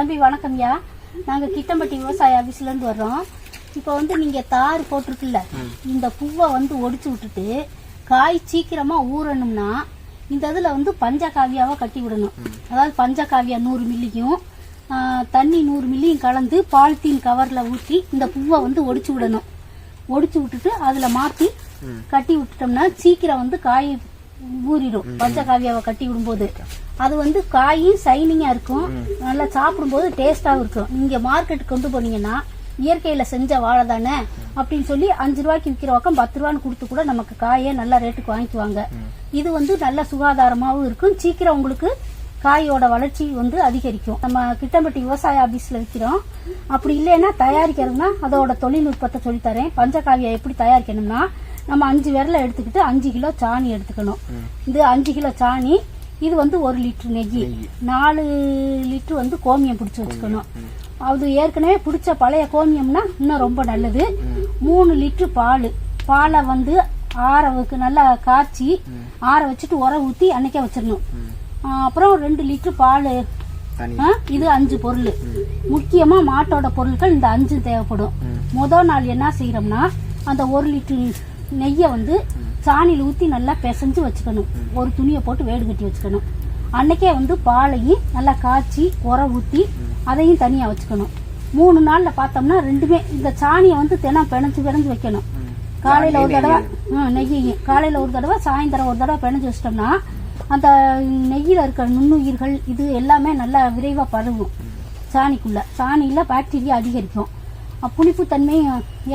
வணக்கம்யா நாங்க கிட்டம்பட்டி விவசாய ஆபீஸ்ல இருந்து வர்றோம். இப்போ வந்து நீங்க தார் போட்டிருக்குல்ல இந்த பூவை வந்து ஒடிச்சு விட்டுட்டு காய் சீக்கிரமா ஊறணும்னா இந்த இதுல வந்து பஞ்சகாவியாவை கட்டி விடணும். அதாவது பஞ்சகாவியா நூறு மில்லியும் தண்ணி நூறு மில்லியும் கலந்து பாலித்தீன் கவர்ல ஊற்றி இந்த பூவை வந்து ஒடிச்சு விடணும். ஒடிச்சு விட்டுட்டு அதுல மாத்தி கட்டி விட்டுட்டோம்னா சீக்கிரம் வந்து காய் ஊறிடும். பஞ்சகாவியாவை கட்டி விடும்போது. அது வந்து காயும் சைனிங்கா இருக்கும். நல்லா சாப்பிடும்போது டேஸ்டாவும் இருக்கும். நீங்க மார்க்கெட்டுக்கு கொண்டு போனீங்கன்னா இயற்கையில செஞ்ச வாழை தானே அப்படின்னு சொல்லி அஞ்சு ரூபாய்க்கு விற்கிற பக்கம் பத்து ரூபான்னு கொடுத்து கூட நமக்கு காயை நல்ல ரேட்டுக்கு வாங்கிக்குவாங்க. இது வந்து நல்ல சுகாதாரமாவும் இருக்கும். சீக்கிரம் உங்களுக்கு காயோட வளர்ச்சி வந்து அதிகரிக்கும். நம்ம கிட்டம்பட்டி விவசாய ஆபீஸ்ல விற்கிறோம் அப்படி இல்லைன்னா தயாரிக்கிறதுனா அதோட தொழில்நுட்பத்தை சொல்லித்தரேன். பஞ்சகாவியா எப்படி தயாரிக்கணும்னா நம்ம அஞ்சு விரல எடுத்துக்கிட்டு அஞ்சு கிலோ சாணி எடுத்துக்கணும். இது அஞ்சு கிலோ சாணி இது வந்து ஒரு லிட்டர் நெய். நாலு லிட்டர் வந்து கோமியம் பிடிச்சி வச்சுக்கணும். அது ஏற்கனவே பிடிச்ச பழைய கோமியம்னா இன்னும் ரொம்ப நல்லது. மூணு லிட்டர் பால். பாலை வந்து ஆற வைக்க நல்லா காய்ச்சி ஆற வச்சுட்டு உர ஊற்றி அன்னைக்கே வச்சிடணும். அப்புறம் ரெண்டு லிட்டர் பால். இது அஞ்சு பொருள். முக்கியமா மாட்டோட பொருட்கள் இந்த அஞ்சு தேவைப்படும். முதல் நாள் என்ன செய்யறோம்னா அந்த ஒரு லிட்டர் நெய்யை வந்து சாணியில் ஊற்றி நல்லா பிசைஞ்சு வச்சுக்கணும். ஒரு துணியை போட்டு வேடு கட்டி வச்சுக்கணும். அன்னைக்கே வந்து பாலையும் நல்லா காய்ச்சி உர ஊற்றி அதையும் தனியாக வச்சுக்கணும். மூணு நாளில் பார்த்தோம்னா ரெண்டுமே இந்த சாணியை வந்து தினம் பிணைஞ்சு பிணைஞ்சு வைக்கணும். காலையில் ஒரு தடவை நெய்யையும். காலையில் ஒரு தடவை சாயந்தரம் ஒரு தடவை பிணைஞ்சு வச்சிட்டோம்னா அந்த நெய்யில் இருக்கிற நுண்ணுயிர்கள் இது எல்லாமே நல்லா விரைவாக பரவும். சாணிக்குள்ள. சாணியில் பாக்டீரியா அதிகரிக்கும். புளிப்பு தன்மை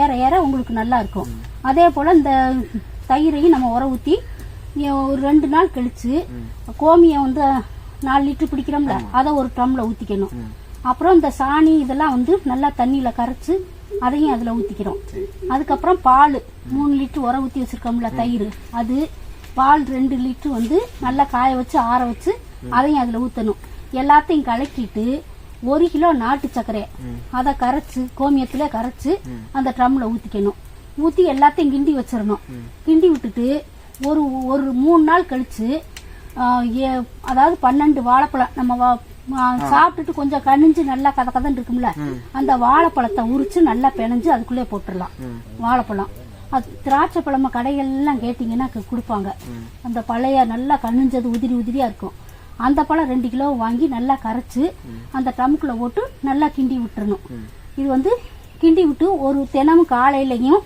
ஏற ஏற உங்களுக்கு நல்லா இருக்கும். அதே போல் இந்த தயிரையும் நம்ம உர ஊற்றி ஒரு ரெண்டு நாள் கழிச்சு கோமியம் வந்து நாலு லிட்டர் பிடிக்கிறோம்ல அதை ஒரு ட்ரம்ல ஊற்றிக்கணும் அப்புறம் இந்த சாணி இதெல்லாம் வந்து நல்லா தண்ணியில் கரைச்சு அதையும் அதில் ஊற்றிக்கிறோம் அதுக்கப்புறம் பால் மூணு லிட்டர் உர ஊற்றி வச்சிருக்கோம்ல தயிர். அது பால் ரெண்டு லிட்டர் வந்து நல்லா காய வச்சு ஆற வச்சு அதையும் அதில் ஊற்றணும் எல்லாத்தையும் கலக்கிட்டு ஒரு கிலோ நாட்டு சர்க்கரை. அதை கரைச்சு கோமியத்துல கரைச்சு அந்த ட்ரம்ல ஊத்திக்கணும். ஊத்தி எல்லாத்தையும் கிண்டி வச்சிடணும். கிண்டி விட்டுட்டு ஒரு ஒரு மூணு நாள் கழிச்சு அதாவது பன்னெண்டு வாழைப்பழம் நம்ம சாப்பிட்டுட்டு கொஞ்சம் கனிஞ்சு நல்லா கத கதன்னு இருக்கும்ல அந்த வாழைப்பழத்தை உரிச்சு நல்லா பிணைஞ்சு அதுக்குள்ளே போட்டுடலாம். வாழைப்பழம். அது திராட்சை பழம கடைகள்லாம் கேட்டிங்கன்னா கொடுப்பாங்க. அந்த பழைய நல்லா கனிஞ்சது உதிரி உதிரியா இருக்கும். அந்த பழம் ரெண்டு கிலோ வாங்கி நல்லா கரைச்சு அந்த டம்குள்ள போட்டு நல்லா கிண்டி விட்டுறணும். இது வந்து கிண்டி விட்டு ஒரு தினமும் காலையிலையும்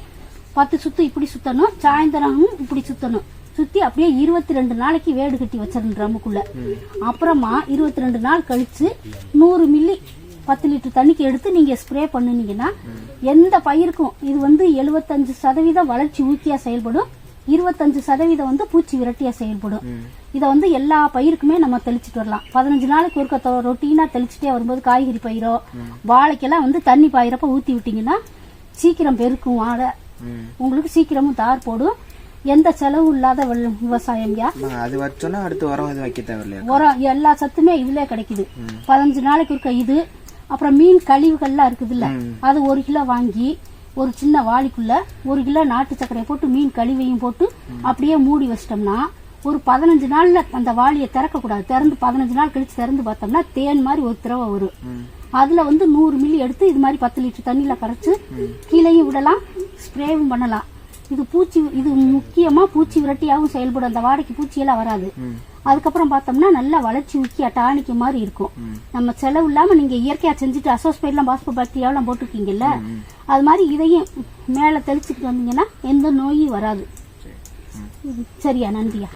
பத்து சுத்து இப்படி சுத்தணும் சாயந்தரமும் இப்படி சுத்தணும். சுத்தி அப்படியே இருபத்தி ரெண்டு நாளைக்கு வேடு கட்டி வச்சிடணும் ட்ரம்முக்குள்ள. அப்புறமா இருபத்தி ரெண்டு நாள் கழிச்சு நூறு மில்லி பத்து லிட்டர் தண்ணிக்கு எடுத்து நீங்க ஸ்ப்ரே பண்ணுனீங்கன்னா எந்த பயிருக்கும் இது வந்து எழுபத்தஞ்சு சதவீதம் வளர்ச்சி ஊக்கியா செயல்படும். இருபத்தஞ்சு சதவீதம் வந்து பூச்சி விரட்டியா செயல்படும். இதை வந்து எல்லா பயிருக்குமே நம்ம தெளிச்சிட்டு வரலாம். பதினஞ்சு நாளைக்கு ஒருக்க ரொட்டீனா தெளிச்சுட்டே வரும்போது காய்கறி பயிரோ வாழைக்கெல்லாம் வந்து தண்ணி பாயிரப்ப ஊத்தி விட்டீங்கன்னா சீக்கிரம் பெருக்கும் வாழை உங்களுக்கு சீக்கிரமும் தார் போடும். எந்த செலவும் இல்லாத ஆமா, அது வச்சோன்னா அடுத்து உரம் எதுவும் வைக்க தேவையில்லையா? உரம் எல்லா சத்துமே இதுல கிடைக்குது. பதினஞ்சு நாளைக்கு இருக்க இது அப்புறம் மீன் கழிவுகள்லாம் இருக்குதுல்ல அது ஒரு கிலோ வாங்கி ஒரு சின்ன வாளிக்குள்ள ஒரு கிலோ நாட்டு சர்க்கரையை போட்டு மீன் கழிவையும் போட்டு அப்படியே மூடி வச்சிட்டோம்னா ஒரு பதினஞ்சு நாள்ல அந்த வாளியை திறக்க கூடாது திறந்து பதினஞ்சு நாள் கழிச்சு திறந்து பார்த்தோம்னா தேன் மாதிரி ஒரு திரவ வரும். அதுல வந்து நூறு மில்லி எடுத்து இது மாதிரி பத்து லிட்டர் தண்ணியில கரைச்சு கீழேயும் விடலாம் ஸ்ப்ரேவும் பண்ணலாம். இது பூச்சி இது முக்கியமா பூச்சி விரட்டியாகவும் செயல்படும். அந்த வாடைக்கு பூச்சியெல்லாம் வராது. அதுக்கப்புறம் பார்த்தோம்னா நல்ல வளர்ச்சி ஊக்கி டானிக்கு மாதிரி இருக்கும். நம்ம செலவு இல்லாம நீங்க இயற்கையா செஞ்சுட்டு அசோஸ்பைட்லாம் பாஸ்போ பாக்டீரியாவெல்லாம் போட்டிருக்கீங்கல்ல அது மாதிரி இதையும் மேல தெளிச்சுட்டு வந்தீங்கன்னா எந்த நோயும் வராது. சரியா நன்றியா.